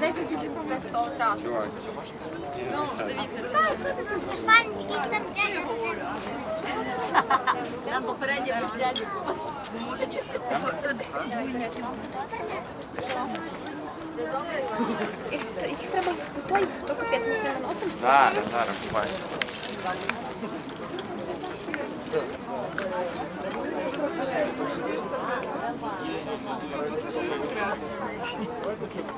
Дайте чіпка сто разів. Ну, дивіться, Панчики там Нам попередньо взяли. Їх треба той, хто капець не носом. Так, зараз буває. побачиш.